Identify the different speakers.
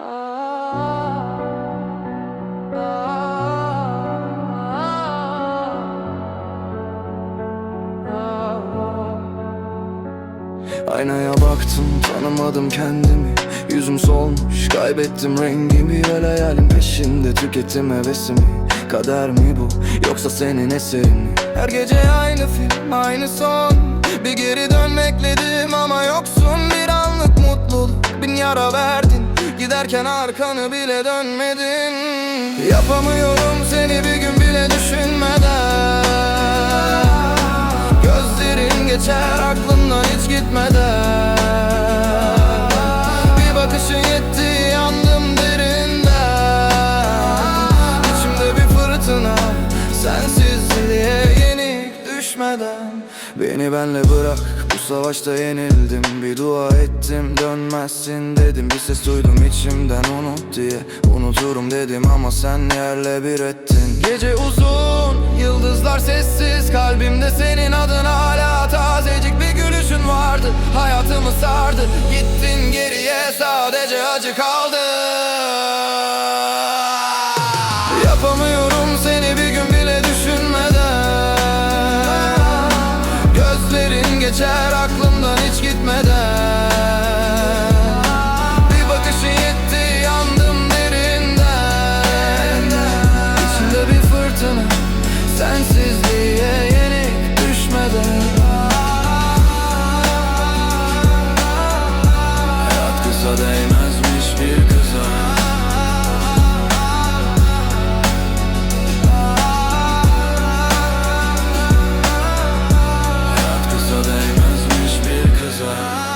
Speaker 1: Aynaya baktım tanımadım kendimi. Yüzüm solmuş kaybettim rengimi. Öyle hayalin peşinde tükettim hevesimi. Kader mi bu yoksa senin eserin mi? Her gece aynı film aynı son. Bir geri dönmekledim ama yoksun Giderken arkanı bile dönmedin. Yapamıyorum seni bir gün bile düşünmeden. Gözlerin geçer aklımdan hiç gitmeden. Bir bakışın yetti yandım derinden. İçimde bir fırtına sensizliğe düşmeden Beni benle bırak bu savaşta yenildim. Bir dua ettim dönmezsin dedim. Bir ses duydum içimden unut diye. Unuturum dedim ama sen yerle bir ettin. Gece uzun yıldızlar sessiz. Kalbimde senin adın hala tazecik bir gülüşün vardı. Hayatımı sardı. Gittin geriye sadece acı kaldı geçer aklımdan hiç gitmeden. Bir bakışı yetti yandım derinden. İçimde bir fırtına sensiz desire